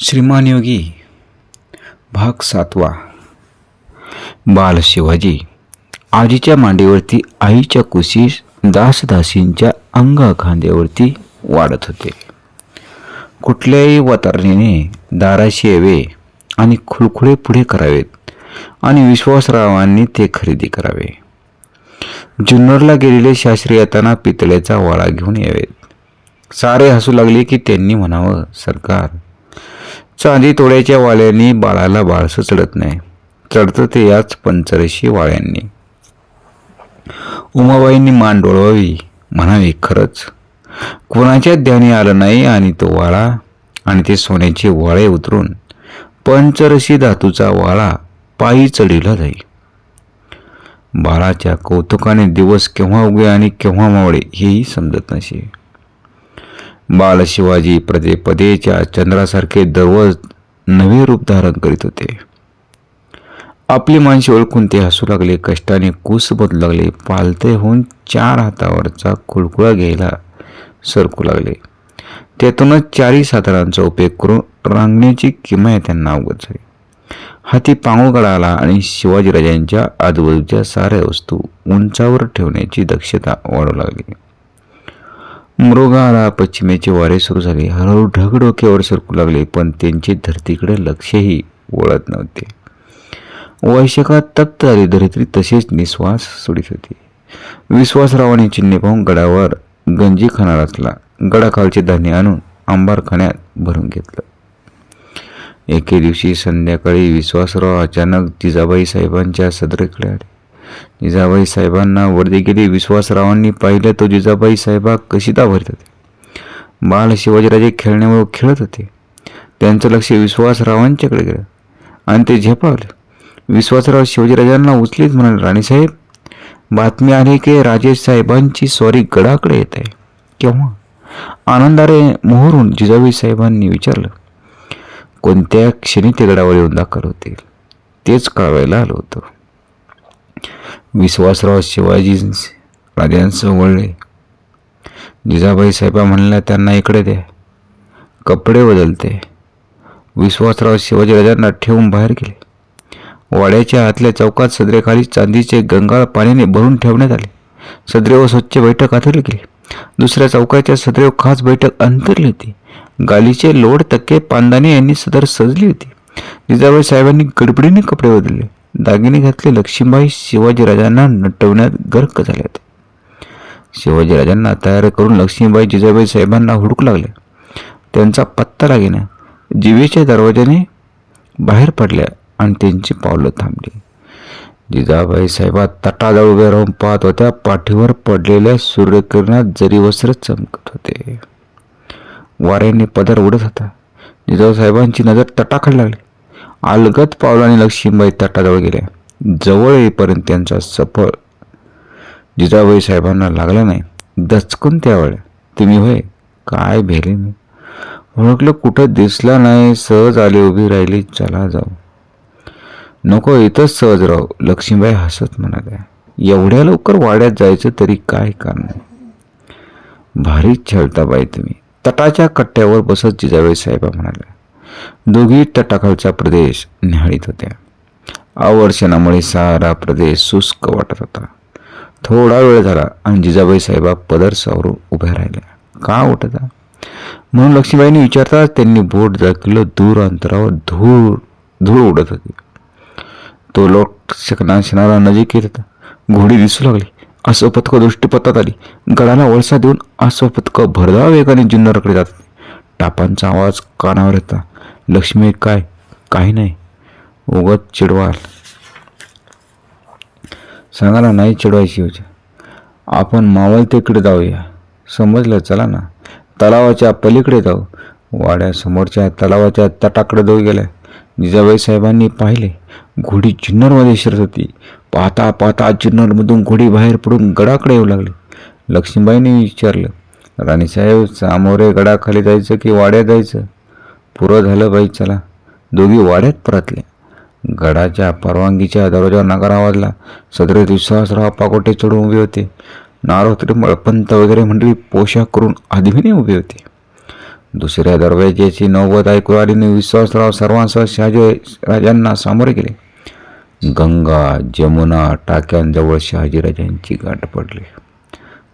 श्रीमान योगी भाग सातवा. बाल शिवाजी आजीच्या मांडीवरती आईच्या कुशीस दासदासींच्या अंगा खांद्यावरती वाढत होते. कुठल्याही वातावरणाने दाराशी यावे आणि खुळखुळे पुढे करावेत आणि विश्वासरावांनी ते खरेदी करावे. जुन्नरला गेलेले शास्त्री येताना पितळेचा वाळा घेऊन यावेत. सारे हसू लागले की त्यांनी म्हणावं सरकार चांदी तोड्याच्या वाळ्यांनी बाळाला बाळसं चढत नाही. चढतं ते याच पंचरशी वाळ्यांनी उमाबाईंनी मान डोळवावी. म्हणावी खरंच. कोणाच्या ध्यानी आलं नाही आणि तो वाळा आणि ते सोन्याचे वाळे उतरून पंचरशी धातूचा वाळा पायी चढीला जाई बाळाच्या कौतुकाने दिवस केव्हा उगे आणि केव्हा मावळे हेही समजत नसे. बाल शिवाजी पदेच्या चंद्रासारखे दररोज नवे रूप धारण करीत होते. आपली माणसे ओळखून ते हसू लागले कष्टाने कूस बदलू लागले पालते होऊन चार हातावरचा कुळकुळा घ्यायला सरकू लागले. त्यातूनच चारी सातारांचा उपयोग करून रांगण्याची किमया त्यांना अवगत झाली. हाती पांगू गळाला आणि शिवाजीराजांच्या आजूबाजूच्या साऱ्या वस्तू उंचावर ठेवण्याची दक्षता वाढू लागली. मृगाला पश्चिमेचे वारे सुरू झाले. हळूहळू ढग डोक्यावर सरकू लागले पण त्यांचे धरतीकडे लक्षही वळत नव्हते. वैशकात तप्त झाली धरित्री तसेच निश्वास सोडित होती. विश्वासरावाने चिन्हे पाहून गडावर गंजी खाणार असला. गडाखालचे धान्य आणून आंबारखान्यात भरून घेतलं. एके दिवशी संध्याकाळी विश्वासराव अचानक जिजाबाई साहेबांच्या सदरेकडे आले. जिजाबाई साहेबांना वर्दी गेली विश्वासरावांनी पाहिलं तो जिजाबाई साहेबा कशी भरत होते बाळ शिवाजीराजे खेळण्यावर खेळत होते. त्यांचं लक्ष विश्वासरावांच्याकडे गेलं. आणि ते झेपावलं. विश्वासराव शिवाजीराजांना उचलीत म्हणाले राणीसाहेब बातमी आली की राजेश साहेबांची स्वारी गडाकडे येत आहे. केव्हा? आनंदारे मोहरून जिजाबाई साहेबांनी विचारलं कोणत्या क्षणी ते गडावर येऊन दाखल होतील? तेच कळवायला आलं होतं. विश्वासराव शिवाजी राजांसह वळले. जिजाबाई साहेबा म्हणल्या त्यांना इकडे द्या कपडे बदलते. विश्वासराव शिवाजीराजांना ठेवून बाहेर गेले. वाड्याच्या आतल्या चौकात सदरेखाली चांदीचे गंगाळ पाण्याने भरून ठेवण्यात आले. सदरेव स्वच्छ बैठक आथरली गेली. दुसऱ्या चौकाच्या सदरेव खास बैठक अंतरली होती. गालीचे लोड तक्के पांदाने यांनी सदर सजली होती. जिजाबाई साहेबांनी गडबडीने कपडे बदलले. दागिने घातले लक्ष्मीबाई शिवाजीराजांना नटवण्यात गर्क झाल्यात शिवाजीराजांना तयार करून लक्ष्मीबाई जिजाबाई साहेबांना हुडकू लागले. त्यांचा पत्ता लागेना जिवेच्या दरवाजाने बाहेर पडल्या आणि त्यांची पावलं थांबली. जिजाबाई साहेबा तटाजवळ उभे राहून पाहत होत्या पाठीवर पडलेल्या सूर्यकिरणात जरी वस्त्र चमकत होते. वाऱ्याने पदर उडत होता. जिजाऊ साहेबांची नजर तटाखाली लागली. अलगत पावलाने लक्ष्मीबाई तटाजवळ गेल्या जवळ येईपर्यंत त्यांचा सफळ जिजाबाई साहेबांना लागला नाही. दचकून त्यावेळेला तुम्ही होय? काय भेले मी? ओळखलं कुठं दिसला नाही. सहज आली उभी राहिली. चला जाऊ. नको इथंच सहज राहू. लक्ष्मीबाई हसत म्हणाल्या. एवढ्या लवकर वाड्यात जायचं तरी काय कारण भारीच छळता बाई तुम्ही. तटाच्या कट्ट्यावर बसत जिजाबाई साहेबा म्हणाल्या. दोघी तटाखालचा प्रदेश निहाळीत होत्या. आवर्षणामुळे सारा प्रदेश शुष्क वाटत होता. थोडा वेळ झाला आणि जिजाबाई साहेबा पदर सावरून उभ्या राहिल्या. का उठता? म्हणून लक्ष्मीबाईंनी विचारताच त्यांनी बोट दाखवलं दूर अंतरावर धूळ धूळ उडत होती. तो लोट शकना शनाला नजीक येत होता. घोडी दिसू लागली. असं दृष्टीपथात आली. गडाला वळसा देऊन असं भरधाव वेगाने जुन्नरकडे जात होते. टापांचा आवाज कानावर येता लक्ष्मी काय? काही नाही. उगत चिडवाल. सांगायला नाही चिडवायची होती. आपण मावळतेकडे जाऊया. समजलं? चला ना. तलावाच्या पलीकडे जाऊ. वाड्यासमोरच्या तलावाच्या तटाकडे जाऊ गेल्या जिजाबाई साहेबांनी पाहिले. घोडी जुन्नरमध्ये शिरत होती. पाहता पाहता जुन्नरमधून घोडी बाहेर पडून गडाकडे येऊ लागली. लक्ष्मीबाईंनी विचारलं राणीसाहेब सामोरे गडाखाली जायचं की वाड्यात जायचं? पुरं झालं बाई चला. दोघी वाड्यात परतले. गडाच्या परवानगीच्या दरवाजावर नगारा आवाजला सदरे विश्वासराव पाकोटे चढून उभे होते. नारोत्री मळपंत वगैरे मंडळी पोशाख करून आदमीने उभे होते. दुसऱ्या दरवाज्याची नव्वद ऐकू आलीने विश्वासराव सर्वांसह शहाजी राजांना सामोरे गेले. गंगा जमुना टाक्यांजवळ शहाजीराजांची गाठ पडली.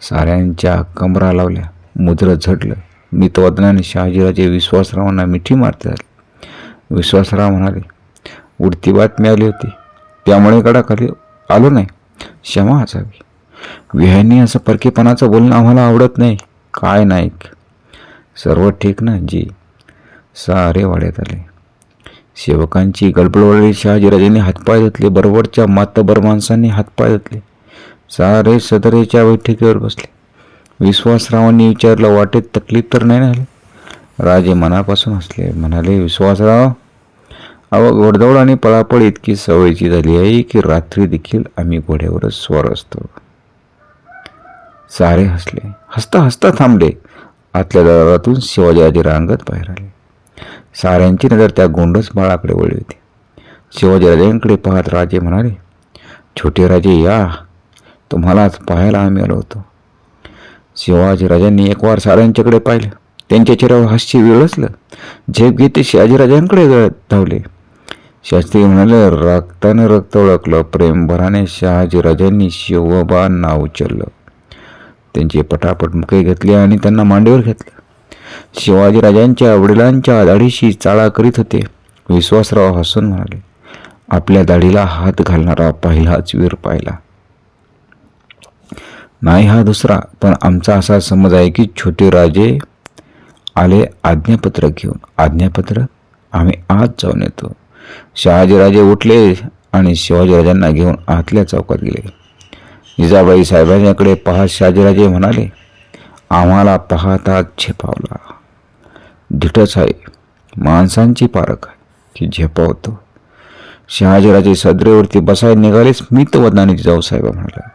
साऱ्यांच्या कमरा लावल्या. मुद्र झडलं मितवदनाने शहाजीराजे विश्वासरावांना मिठी मारतात विश्वासराव म्हणाले उडती बातमी आली होती. त्यामुळे गडाखाली आलो नाही. क्षमा असावी. विहांनी असं परकेपणाचं बोलणं आम्हाला आवडत नाही. काय नाईक सर्व ठीक ना जी सारे वाड्यात आले. सेवकांची गडबडवळी शहाजीराजांनी हातपाय धुतले. बरोबरच्या मातबर माणसांनी हातपाय धुतले. सारे सदरेच्या बैठकीवर बसले. विश्वासरावांनी विचारलं वाटेत तकलीफ तर नाही झाली? राजे मनापासून हसले म्हणाले विश्वासराव अव घोडदौड आणि पळापळ इतकी सवयीची झाली आहे की रात्री देखील आम्ही घोड्यावरच स्वर असतो. सारे हसले. हसता हसता थांबले. आतल्या दरबारातून शिवाजीराजे रांगत बाहेर आले. साऱ्यांची नजर त्या गोंडस बाळाकडे वळली होती. शिवाजीराजांकडे पाहत राजे म्हणाले छोटे राजे या. तुम्हालाच पाहायला आम्ही आलो होतो. शिवाजीराजांनी एक वार साऱ्यांच्याकडे पाहिलं. त्यांच्या चेहऱ्यावर हास्य विळसलं झेप घेत ते शहाजीराजांकडे धावले. शास्त्री म्हणाले रक्तानं रक्त ओळखलं प्रेमभराने शहाजीराजांनी शिवबांना उचललं. त्यांचे पटापट मुके घेतले आणि त्यांना मांडीवर घेतलं. शिवाजीराजांच्या वडिलांच्या दाढीशी चाळा करीत होते. विश्वासराव हसून म्हणाले आपल्या दाढीला हात घालणारा पहिलाच वीर पाहिला. नाही हा दुसरा पण आमचा असा समज आहे की छोटे राजे आले आज्ञापत्र घेऊन. आज्ञापत्र आम्ही आज जाऊन येतो. शहाजीराजे उठले आणि शिवाजीराजांना घेऊन आतल्या चौकात गेले. जिजाबाई साहेबांच्याकडे पाहत शहाजीराजे म्हणाले आम्हाला पाहता झेपावला. धिटच आहे. माणसांची पारख आहे की झेपावतो. शहाजीराजे सदरेवरती बसायला मी तो वदनाने जिजाऊ साहेब म्हणाला.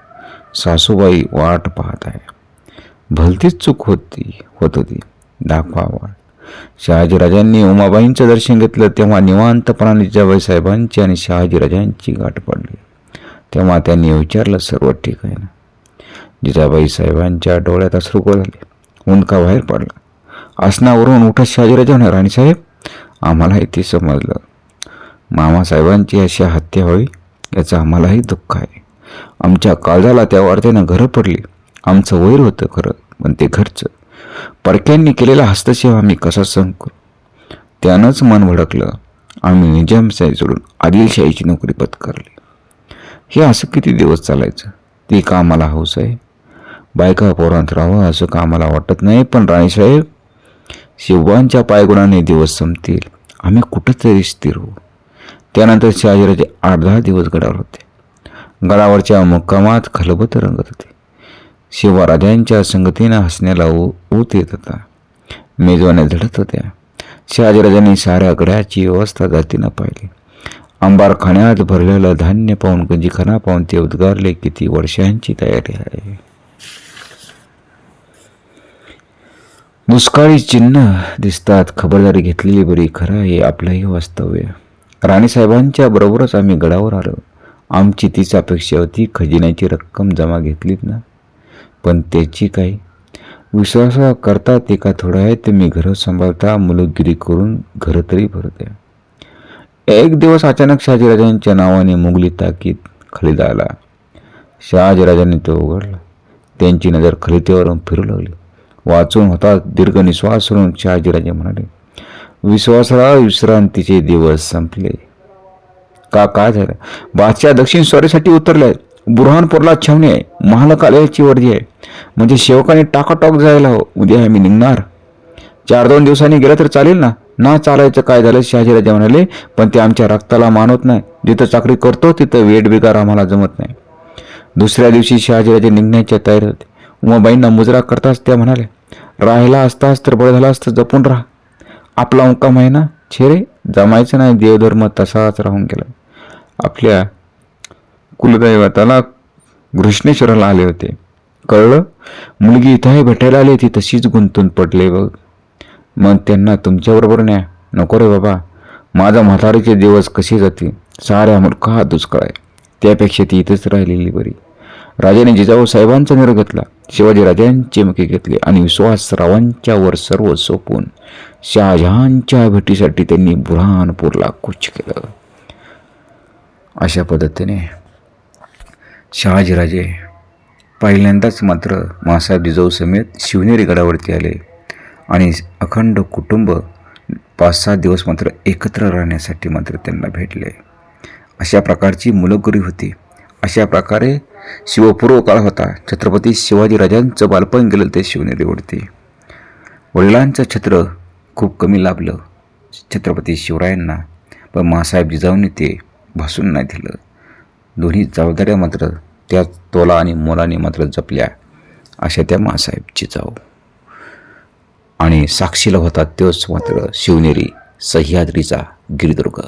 सासूबाई वाट पाहत आहे. भलतीच चूक होती होत होती. दाखवा वाट. शहाजीराजांनी उमाबाईंचं दर्शन घेतलं तेव्हा निवांतपणाने जिजाबाई साहेबांची आणि शहाजीराजांची गाठ पडली. तेव्हा त्यांनी विचारलं सर्व ठीक आहे ना? जिजाबाई साहेबांच्या डोळ्यात अश्रुको झाले उंडका बाहेर पडला. आसनावरून उठत शहाजीराजा म्हणे राणीसाहेब आम्हालाही ते समजलं. मामासाहेबांची अशी हत्या व्हावी याचं आम्हालाही दुःख आहे. आमच्या काळजाला त्या वार्तेनं घरं पडली. आमचं वैर होतं खरं पण ते घरचं. परक्यांनी केलेला हस्तक्षेप आम्ही कसा सहन करू? त्यानंच मन भडकलं. आम्ही निजामशाही सोडून आदिलशाहीची नोकरी पत्करली. हे असं किती दिवस चालायचं? ती का आम्हाला हौस आहे? बायका पोरांत राहावं असं कामाला वाटत नाही? पण राणीसाहेब शिवांच्या पायगुणाने दिवस संपतील. आम्ही कुठंतरी स्थिर होऊ. त्यानंतर शहाजीराजे आठ दहा दिवस गडावर होते. गडावरच्या मुक्कामात खलबत रंगत होते. शिवराजांच्या संगतीनं हसण्याला ऊत येत होता. मेजवान्या झडत होत्या. शहाजीराजांनी साऱ्या गड्याची व्यवस्था जातीनं पाहिली. अंबारखान्यात भरलेलं धान्य पाहून गंजीखाना पाहून ते उद्गारले किती वर्षांची तयारी आहे. दुष्काळी चिन्ह दिसतात. खबरदारी घेतलेली बरी खरं हे आपलंही वास्तव्य. राणीसाहेबांच्या बरोबरच आम्ही गडावर आलो. आमची तीच अपेक्षा होती खजिन्याची रक्कम जमा घेतलीत ना. पण त्याची काही. विश्वासा करता ते एका थोडं आहे ते मी घरं सांभाळता मुलगिरी करून घरं तरी भरते. एक दिवस अचानक शहाजीराजांच्या नावाने मुघली ताकीद खलिदा आला. शहाजीराजांनी तो उघडला. त्यांची नजर खलितेवरून फिरू लागली. वाचून होता दीर्घ निश्वास सोडून शहाजीराजे म्हणाले विश्वासराव विश्रांतीचे दिवस संपले. का काय झालं? बादशाह दक्षिण स्वारीसाठी उतरले. बुरहानपूरला छावणी आहे. महालकालयाची वर्दी आहे. म्हणजे सेवकाने टाकाटॉक जायला हो उद्या आम्ही निघणार. चार दोन दिवसांनी गेलं तर चालेल ना? ना चालायचं काय झालं? शहाजीराजे म्हणाले पण ते आमच्या रक्ताला मानवत नाही. जिथं चाकरी करतो तिथं वेट बिगार आम्हाला जमत नाही. दुसऱ्या दिवशी शहाजीराजे निघण्याच्या तयारी होते. उमाबाईंना मुजरा करताच त्या म्हणाल्या राहिला असताच तर बरं झाला असतं. जपून राहा. आपला मुक्काम आहे ना? छेरे? जमायचं नाही. देवधर्म तसाच राहून गेला. आपल्या कुलदैवताला घृष्णेश्वराला आले होते. कळलं? मुलगी इथंही भेटायला आली ती तशीच गुंतून पडले बघ. मग त्यांना तुमच्याबरोबर न्या. नको रे बाबा. माझा म्हातारीचे दिवस कसे जातील? साऱ्या मुलखा हा दुष्काळ आहे? त्यापेक्षा ती इथंच राहिलेली बरी. राजाने जिजाऊ साहेबांचा निर्णय घेतला. शिवाजी राजांचे मुखे घेतले आणि विश्वासरावांच्या वर सर्व सोपून शहाजहानच्या भेटीसाठी त्यांनी बुरहानपूरला कूच केलं. अशा पद्धतीने शहाजीराजे पहिल्यांदाच मात्र मासाहेब जिजाऊ समेत शिवनेरी गडावरती आले आणि अखंड कुटुंब पाच सात दिवस मात्र एकत्र राहण्यासाठी मात्र त्यांना भेटले. अशा प्रकारची मुलगुरी होती. अशा प्रकारे शिवपूर्व काळ होता. छत्रपती शिवाजीराजांचं बालपण गेलं ते शिवनेरीवरती. वडिलांचं छत्र खूप कमी लाभलं. छत्रपती शिवरायांना. पण मासाहेब जिजाऊंनी ते भासून नाही दिलं. दोन्ही जबाबदाऱ्या मात्र त्या तोला आणि मोलाने मात्र जपल्या. अशा त्या मासाहेब जाव आणि साक्षीला होता तोच मात्र शिवनेरी सह्याद्रीचा गिरिदुर्ग.